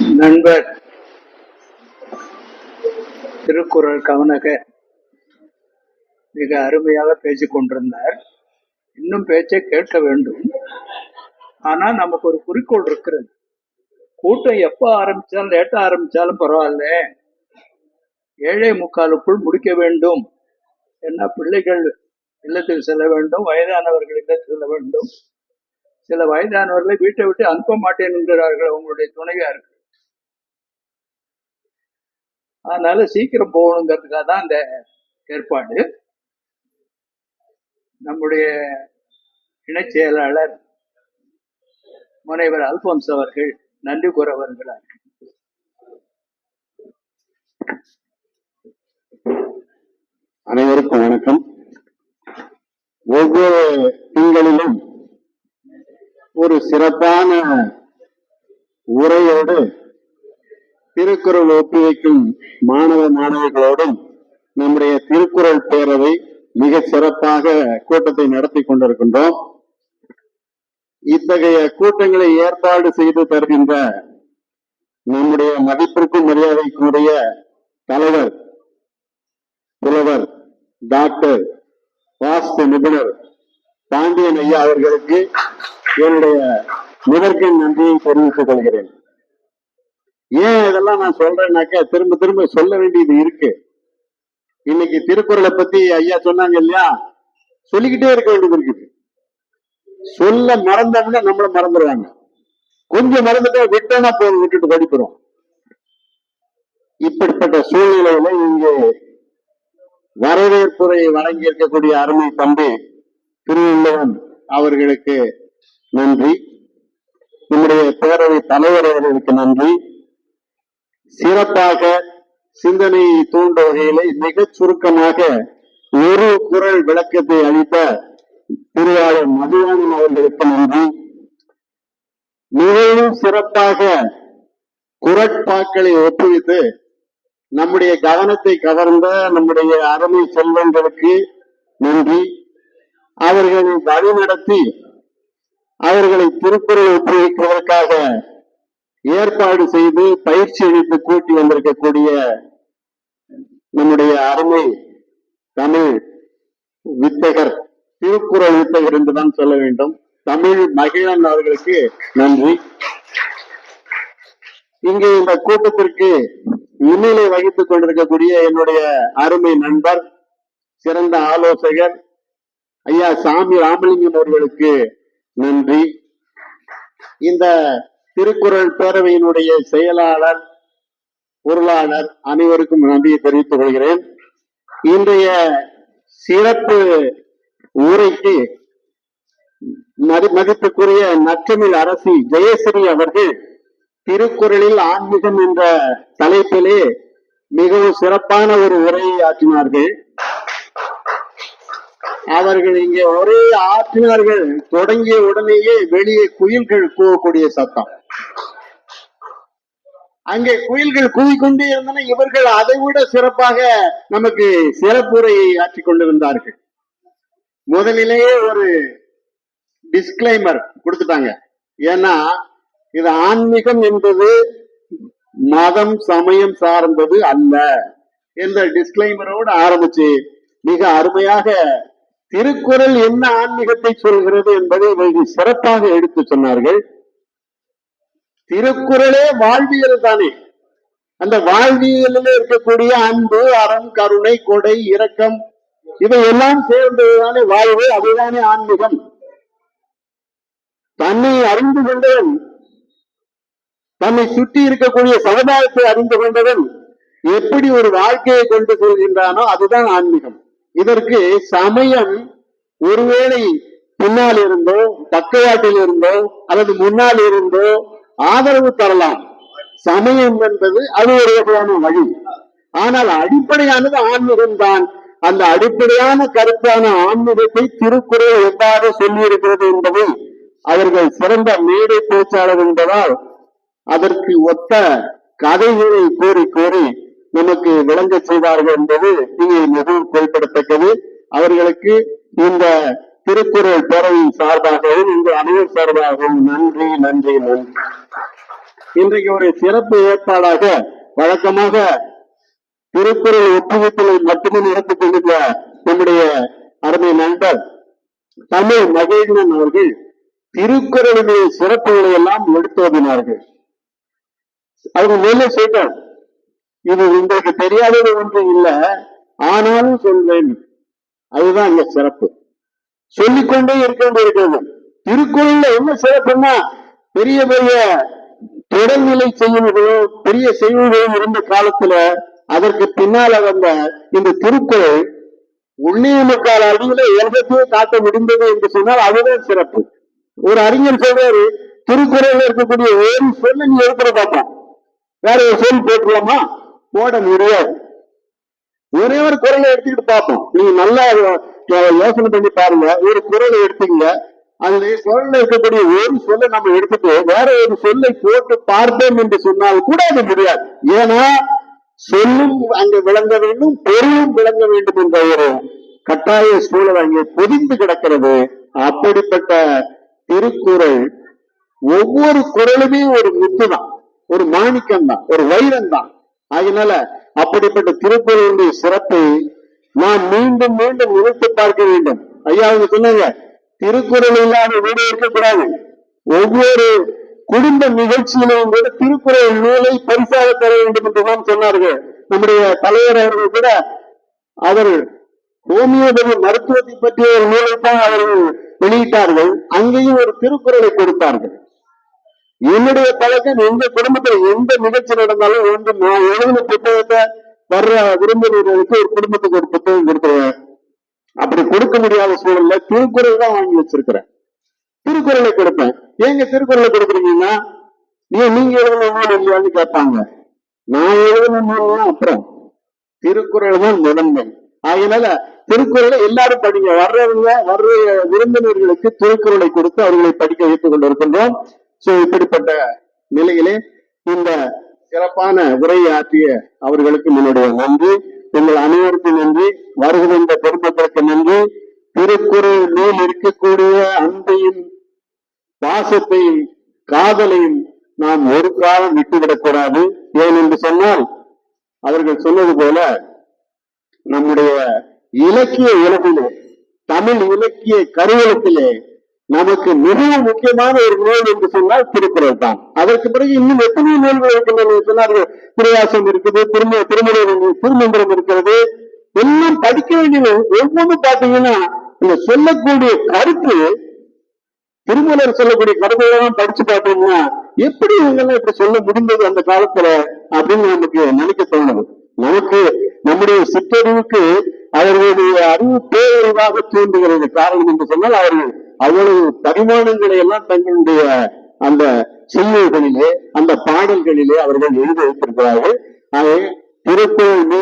நண்பர் திருக்குறள் கவனக மிக அருமையாக பேசிக் கொண்டிருந்தார். இன்னும் பேச்சை கேட்க வேண்டும். ஆனா நமக்கு ஒரு குறிக்கோள் இருக்கிறது. கூட்டம் எப்ப ஆரம்பிச்சாலும் லேட்டா ஆரம்பிச்சாலும் பரவாயில்ல. ஏழை முக்காலுக்குள் முடிக்க வேண்டும். என்ன பிள்ளைகள் இல்லத்தில் செல்ல வேண்டும் வயதானவர்கள் இல்லத்தில் செல்ல வேண்டும். சில வயதானவர்களை வீட்டை விட்டு அனுப்ப மாட்டேன் என்கிறார்கள் அவங்களுடைய துணைவியார்கள். அதனால சீக்கிரம் போகணுங்கிறதுக்காக தான் அந்த ஏற்பாடு. நம்முடைய இணைச் செயலாளர் முனைவர் அல்போன்ஸ் அவர்கள் நன்றி கூற அனைவருக்கும் வணக்கம். ஒவ்வொரு திங்களிலும் ஒரு சிறப்பான உரையோடு திருக்குறள் ஒப்புவிக்கும் மாணவ மாணவிகளோடும் நம்முடைய திருக்குறள் பேரவை மிக சிறப்பாக கூட்டத்தை நடத்தி கொண்டிருக்கின்றோம். இத்தகைய கூட்டங்களை ஏற்பாடு செய்து தருகின்ற நம்முடைய மதிப்பிற்கும் மரியாதைக்குரிய தலைவர் புலவர் டாக்டர் வாஸ்து நிபுணர் பாண்டியன் ஐயா அவர்களுக்கு என்னுடைய முதற்கின் நன்றியை தெரிவித்துக் கொள்கிறேன். ஏன் இதெல்லாம் நான் சொல்றேன்னாக்க திரும்ப திரும்ப சொல்ல வேண்டியது இருக்கு. இன்னைக்கு திருக்குறளை பத்தி ஐயா சொன்னாங்க இல்லையா? சொல்லிக்கிட்டே இருக்க வேண்டியது இருக்குது. சொல்ல மறந்தோம்னா நம்மள மறந்துடுவாங்க. கொஞ்சம் மறந்துட்டா விட்டோம்னா போய் விட்டுட்டு படிக்கிறோம் இப்படிப்பட்ட சூழ்நிலையில இங்கே வரவேற்புரையை வழங்கி இருக்கக்கூடிய அருமை தம்பி திருவள்ளுவன் அவர்களுக்கு நன்றி. நம்முடைய பேரவை தலைவர் அவர்களுக்கு நன்றி. சிறப்பாக சிந்தனையை தூண்ட வகையிலே மிகச் சுருக்கமாக ஒரு குரல் விளக்கத்தை அளித்த திருவாளர் மதிவாணன் அவர்களுக்கு நன்றி. மிகவும் சிறப்பாக குரட்பாக்களை ஒப்புவித்து நம்முடைய கவனத்தை கவர்ந்த நம்முடைய அருமை செல்வங்களுக்கு நன்றி. அவர்களை வழிநடத்தி அவர்களை திருக்குறள் ஒப்புவிப்பதற்காக ஏற்பாடு செய்து பயிற்சி அளித்து கூட்டி வந்திருக்கக்கூடிய நம்முடைய அருமை தமிழ் வித்தகர் திருக்குறள் வித்தகர் என்றுதான் சொல்ல வேண்டும். தமிழ் மகிழன் அவர்களுக்கு நன்றி. இங்கே இந்த கூட்டத்திற்கு முன்னிலை வகித்துக் கொண்டிருக்கக்கூடிய என்னுடைய அருமை நண்பர் சிறந்த ஆலோசகர் ஐயா சாமி ராமலிங்கம் அவர்களுக்கு நன்றி. இந்த திருக்குறள் பேரவையினுடைய செயலாளர் பொருளாளர் அனைவருக்கும் நன்றியை தெரிவித்துக் கொள்கிறேன். இன்றைய சிறப்பு உரைக்கு மதிப்புக்குரிய நற்றமிழ் அரசி ஜெயஸ்ரீ அவர்கள் திருக்குறளில் ஆன்மீகம் என்ற தலைப்பிலே மிகவும் சிறப்பான ஒரு உரையை ஆற்றினார்கள். அவர்கள் இங்கே ஒரே ஆற்றினார்கள் தொடங்கிய உடனேயே வெளியே குயில்கள் கூவக்கூடிய சத்தம். அங்கே குயில்கள் கூவிக்கொண்டே இருந்தன. இவர்கள் அதை விட சிறப்பாக நமக்கு சிறப்புரையை ஆற்றிக் கொண்டிருந்தார்கள். முதலிலேயே ஒரு டிஸ்கிளைமர் கொடுத்துட்டாங்க. ஏன்னா இது ஆன்மீகம் என்பது மதம் சமயம் சார்ந்தது அல்ல. என்ற டிஸ்கிளைமரோடு ஆரம்பிச்சு மிக அருமையாக திருக்குறள் என்ன ஆன்மீகத்தை சொல்கிறது என்பதை வெகு சிறப்பாக எடுத்து சொன்னார்கள். திருக்குறளே வாழ்வியல் தானே. அந்த வாழ்வியலில் இருக்கக்கூடிய அன்பு அறம் கருணை கொடை இரக்கம் இதையெல்லாம் சேர்ந்ததுதானே வாழ்வு அதுதானே ஆன்மீகம். தன்னை அறிந்து கொண்டவன் தன்னை சுற்றி இருக்கக்கூடிய சமுதாயத்தை அறிந்து கொண்டவன் எப்படி ஒரு வாழ்க்கையை கொண்டு செல்கின்றானோ அதுதான் ஆன்மீகம். இதற்கு சமயம் ஒருவேளை பின்னால் இருந்தோ பக்கவாட்டில் இருந்தோ அல்லது முன்னால் இருந்தோ ஆதரவு தரலாம். சமயம் என்பது அது ஒரு வகையான வழி. ஆனால் அடிப்படையானது ஆன்மீகம் தான். அந்த அடிப்படையான கருத்தான ஆன்மீகத்தை திருக்குறள் எவ்வாறு சொல்லியிருக்கிறது என்பதை அவர்கள் சிறந்த மேடை பேச்சாளர் என்பதால் அதற்கு ஒத்த கதைகளை கூறி கூறி நமக்கு விளங்க செய்தார்கள் என்பது இங்கே மிகவும் குறிப்பிடத்தக்கது. அவர்களுக்கு இந்த திருக்குறள் பேரவையின் சார்பாகவும் இந்த அனைவர் சார்பாகவும் நன்றி நன்றி நன்றி. இன்றைக்கு ஒரு சிறப்பு ஏற்பாடாக வழக்கமாக திருக்குறள் ஒப்புவித்தலை மட்டுமே நடத்திக் கொண்டிருந்த நம்முடைய அருமை நண்பர் தமிழ் மகேந்திரன் அவர்கள் திருக்குறளுடைய சிறப்புகளை எல்லாம் எடுத்துவதினார்கள் அவங்க மேலே சொல்றார் இது உங்களுக்கு தெரியாதது ஒன்று இல்லை ஆனாலும் சொல்வேன். அதுதான் இந்த சிறப்பு. சொல்லிக்கொண்டே இருக்க வேண்டியிருக்கிறது. திருக்குறள்ல என்ன சிறப்புன்னா பெரிய பெரிய தொடர்நிலை செய்யுள்களும் பெரிய செய்யுள்களும் இருந்த காலத்துல அதற்கு பின்னால வந்த இந்த திருக்குறள் உள்ளே முக்கால் அடியில எழுதத்தையே காட்ட முடிந்தது என்று சொன்னால் அதுதான் சிறப்பு. ஒரு அறிஞர் சொல்றாரு திருக்குறள் இருக்கக்கூடிய ஒரு சொல்ல நீ எழுப்புற பார்ப்போம். வேற ஒரு சொல் போட்டுக்கலாமா போட முடியாது. ஒரே ஒரு குரலை எடுத்துக்கிட்டு பார்ப்போம். நீ நல்லா யோசனை பண்ணி பாருங்க. ஒரு குரலை எடுத்தீங்க. அதுல சொல்ல இருக்கக்கூடிய ஒரு சொல்லை நம்ம எடுத்துட்டு வேற ஒரு சொல்லை போட்டு பார்த்தோம் என்று சொன்னால் கூட அது முடியாது. ஏன்னா சொல்லும் அங்க விளங்க வேண்டும் பொருளும் விளங்க வேண்டும் என்ற ஒரு கட்டாய சூழல் அங்கே பொதிந்து கிடக்கிறது. அப்படிப்பட்ட திருக்குறள் ஒவ்வொரு குரலுமே ஒரு முத்து தான் ஒரு மாணிக்கம் தான் ஒரு வைரம் தான் அதனால அப்படிப்பட்ட திருக்குறளுடைய சிறப்பை நாம் மீண்டும் மீண்டும் நினைத்து பார்க்க வேண்டும். ஐயா அவங்க சொன்னாங்க திருக்குறள் இல்லாத வீடு இருக்கக்கூடாது. ஒவ்வொரு குடும்ப நிகழ்ச்சியிலும் கூட திருக்குறள் நூலை பரிசாக தர வேண்டும் என்று நாம் சொன்னார்கள். நம்முடைய தலைவர் அவர்கள் கூட அவர் ஹோமியோபதி மருத்துவத்தை பற்றிய ஒரு நூலை தான் அவர்கள் வெளியிட்டார்கள். அங்கேயும் ஒரு திருக்குறளை கொடுத்தார்கள். என்னுடைய பழக்கம் எந்த குடும்பத்துல எந்த நிகழ்ச்சி நடந்தாலும் வந்து நான் எழுதின புத்தகத்தை வர்ற விருந்தினர்களுக்கு ஒரு குடும்பத்துக்கு ஒரு புத்தகம் கொடுத்துருவேன். அப்படி கொடுக்க முடியாத சூழல்ல திருக்குறள் தான் வாங்கி வச்சிருக்கிறேன். திருக்குறளை கொடுப்பேன். ஏங்க திருக்குறளை கொடுக்குறீங்கன்னா ஏன் நீங்க எழுதணும் இல்லையான்னு கேட்பாங்க. நான் எழுதணும் அப்புறம். திருக்குறள் தான் முதன்மை. அதனால திருக்குறளை எல்லாரும் படிங்க. வர்றவங்க வர்ற விருந்தினர்களுக்கு திருக்குறளை கொடுத்து அவர்களை படிக்க வைத்துக் கொண்டிருக்கின்றோம். சோ இப்படிப்பட்ட நிலையிலே இந்த சிறப்பான உரையாற்றிய அவர்களுக்கு என்னுடைய நன்றி. உங்கள் அனைவருக்கும் நன்றி. வருகின்ற பெருமக்களுக்கு நன்றி. திருக்குறள் நூல் இருக்கக்கூடிய அன்பையும் பாசத்தையும் காதலையும் நாம் ஒரு காலம் விட்டுவிடக்கூடாது. ஏன் என்று சொன்னால் அவர்கள் சொன்னது போல நம்முடைய இலக்கிய உலகிலே தமிழ் இலக்கிய கருவலத்திலே நமக்கு மிகவும் முக்கியமான ஒரு நூல் என்று சொன்னால் திருக்குறள் தான். அதற்கு பிறகு இன்னும் எத்தனை நூல்கள் இருக்கின்றன சொன்னார்கள் திருவாசம் இருக்குது திரும திருமுறை திருமந்திரம் இருக்கிறது. எல்லாம் படிக்க வேண்டியது ஒவ்வொன்றும் பாத்தீங்கன்னா இந்த சொல்லக்கூடிய கருத்து திருமலர் சொல்லக்கூடிய கருத்துகளெல்லாம் படிச்சு பார்த்தீங்கன்னா எப்படி இவங்கெல்லாம் இப்படி சொல்ல முடிந்தது அந்த காலத்துல அப்படின்னு நமக்கு நினைக்க தோணுது. நமக்கு நம்முடைய சிற்றறிவுக்கு அவர்களுடைய அறிவு பேரவாக தோன்றுகிறது. காரணம் என்று சொன்னால் அவர்கள் அவ்வளவு பரிமாணங்களை எல்லாம் தங்களுடைய அந்த செய்யுள்களிலே அந்த பாடல்களிலே அவர்கள் எழுதி வைத்திருக்கிறார்கள். ஆகவே திருக்குறள்